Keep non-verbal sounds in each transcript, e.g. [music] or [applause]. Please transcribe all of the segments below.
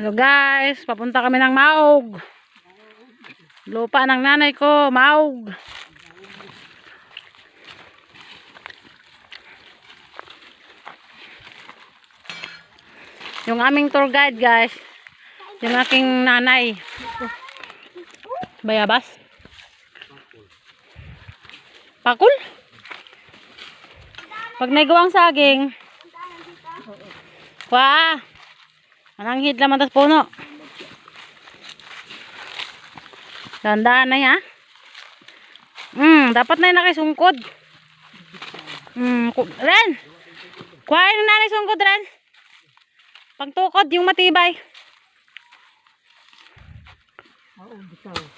Hello guys, papunta kami ng Maug. Lupa ng nanay ko, Maug. Yung aming tour guide guys, yung aking nanay. Bayabas? Pakul? Pag nagawang saging, Wah! Mananghid lang matas puno. Dandaan na ya. Hmm, dapat na yung nakisungkod. Hmm, Ren! Kuhain ng nanay sungkod, Ren. Pagtukod, yung matibay.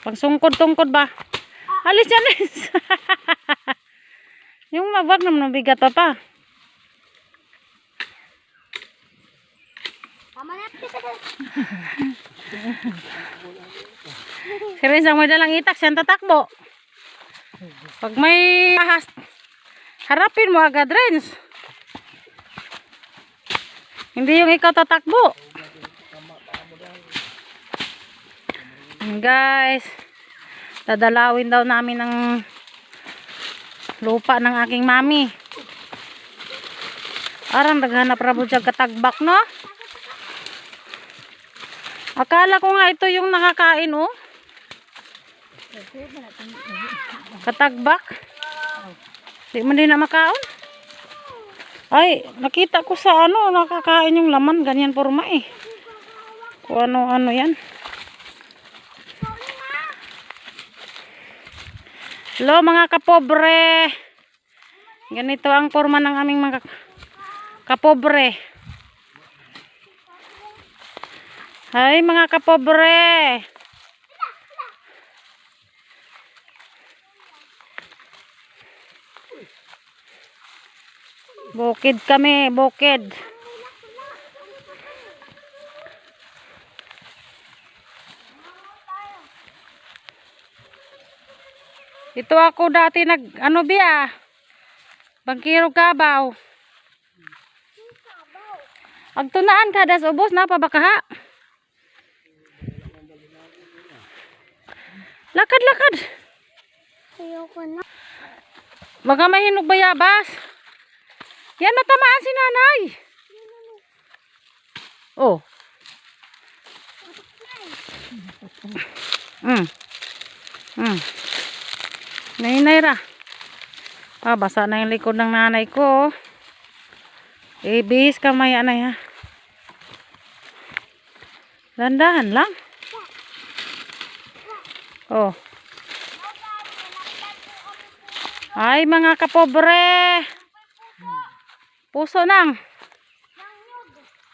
Pag sungkod-tungkod ba? Alis yan, alis. [laughs] yung mabag naman mabigat pa pa. Tama na. Si Renz ang may dalang itak, siya ang tatakbo. Pag may ahas, harapin mo agad, Renz. Hindi yung ikaw tatakbo. Guys, dadalawin daw namin ng lupa ng aking mami. Arang naghanap rabo siya katagbak, no? Akala ko nga ito yung nakakain, oh. Katagbak. Di mo din na makaon. Ay, nakita ko sa ano, nakakain yung laman. Ganyan forma eh. Kung ano-ano yan. Hello mga kapobre. Ganito ang forma ng aming mga kapobre. Hay mga kapobre. Bukid kami, bukid. Ito ako dati nag ano biya? Bangkiro kabaw. Agtunaan ka das ubos na pa Lakad lakad. Ayoko na. Baka mahinog bayabas. Yan natamaan si nanay. Oh. Mm. Mm. Nainay ra. Ah, basa na yung likod ng nanay ko. Eh, bis kamay anay ha. Dandahan lang. Oh. Ay, mga kapobre. Puso nang.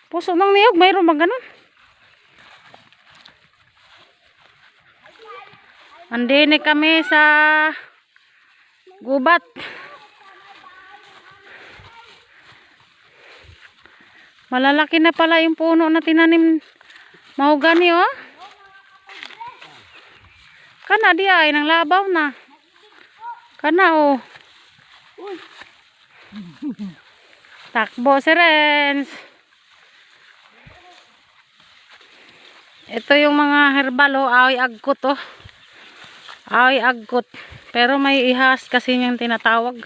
Puso ng niyog. Mayroon bang ganun? Andini kami sa gubat. Malalaki na pala yung puno na tinanim mahogani oh. Kana di ay nang labaw na. Kana oh. Takbo si Renz. Ito yung mga herbal oh, aoy agkot oh. Aoy agkot. Pero may ihas kasi yung tinatawag.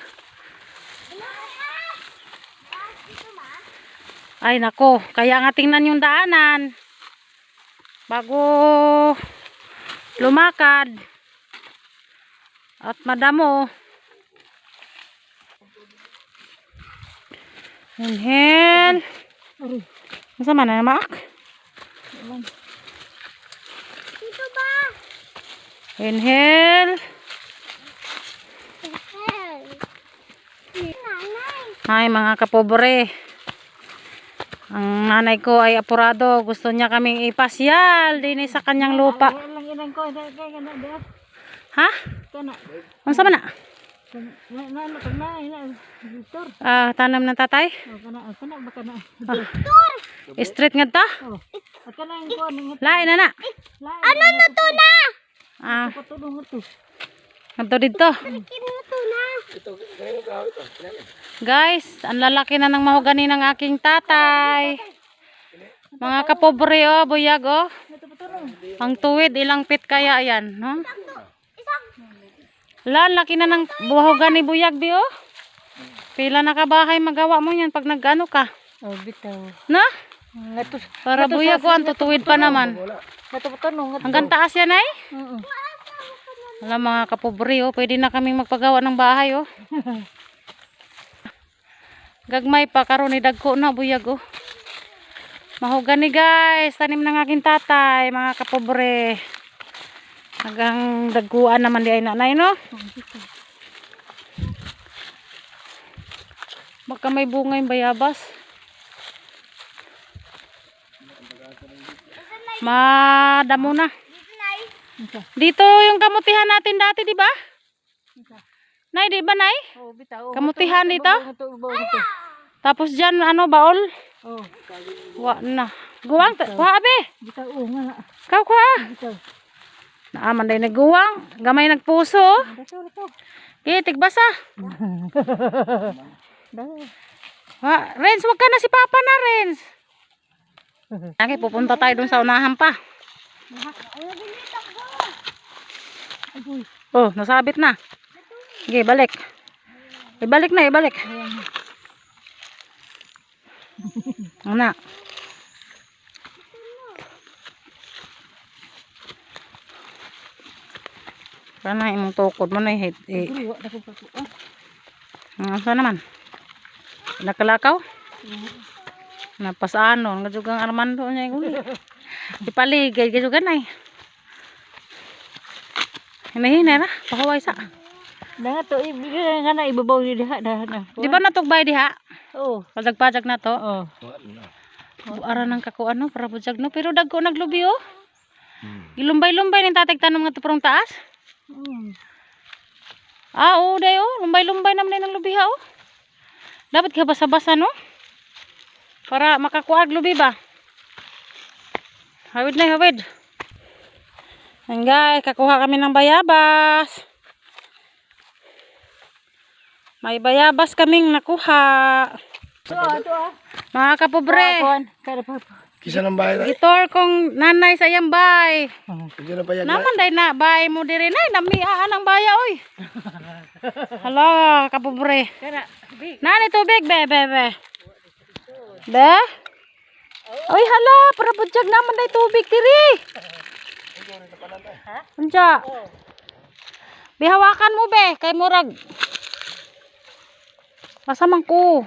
Ay nako, kaya nga tingnan yung daanan. Bago lumakad. At madamo. Inhale. Masama na namak. Dito ba? Inhale. Ay mga kapobre. Ang nanay ko ay apurado. Gusto niya kaming ipasyal din sa kanyang lupa. Ilang ko, dahil kaya na dia. Ha? Kana. Ano sa mana? Na na na kana ina Victor. Ah, tanam ng tatay? Oh kana kana ba kana. Street nga ta? Oh. At kana ang ko ning Lain na na. Ano na to na? Ah, Patulong ito. ganito dito. To na. Guys, ang lalaki na ng mahogani ng aking tatay. Mga kapobre oh, buyag oh. Ang tuwid, ilang pit kaya yan, no? La, laki na ng buhagan ni Buyag, Bi, oh. Pila na kabahay magawa mo yan pag nag-ano ka. Oh, bitaw. Na? Ngato. Para Buyag, oh, ang tutuwid pa naman. Hanggang taas yan, ay? Oo. Wala mga kapobre, oh. Pwede na kaming magpagawa ng bahay, oh. [laughs] Gagmay pa, karon ni dagko na, Buyag, oh. Mahogani, guys. Tanim ng aking tatay, mga kapobre. Hanggang dagkuan naman di ay nanay, no? Baka may bunga yung bayabas. Madamo na. Dito yung kamutihan natin dati, di ba? Nay, di ba, Nay? Kamutihan dito? Tapos dyan, ano, baol? Oh, Wa na. Guwang, kuha, abe. bitaw. Oh, nga. Kau, kuha. Bitaw. Naaman day nagguwang. Gamay nagpuso. Ito, ito. Okay, tigbasa. [laughs] Ha, Renz, wag ka na si Papa na, Renz. Okay, pupunta tayo dun sa unahan pa. Oh, nasabit na. Sige, balik. Ibalik na, ibalik. Ayan. Una. Kana imong tukod mo na hit. Eh, pa ko. Ah. ano sa naman? Nakalakaw? Napasano, nga jugang Armando niya yung uli. [laughs] Ipaligay, nga jugan ay. Hinahinay na, pakaway sa. Nga to, nga na ibabaw ni diha na. Di ba natugbay diha? Oh. Pajag-pajag na to. Oh. Buara ng kakuan no, para bujag no. Pero dagko naglubi oh. Gilumbay-lumbay ning tatag tanom nga tuprong taas. Mm. Ah, oo, day oh. Lumbay-lumbay naman din ang lubi ha oh. Dapat ka basa-basa no? Para makakuag lubi ba? Hawid na, hawid. Yan guys, kakuha kami ng bayabas. May bayabas kaming nakuha. Ito ah, ito ah. Mga kapobre. Kisa ng bahay na. Gitor kong nanay sa iyang bay. Kisa ng bayan na. Naman day na bay mo diri nay namiaan ang baya oy. [laughs] Hala, kapobre. Nani tubig be be be. Be? Oy hala, para budyag naman day tubig diri. Ha? Unja. Bihawakan mo be kay murag. Basa man ko.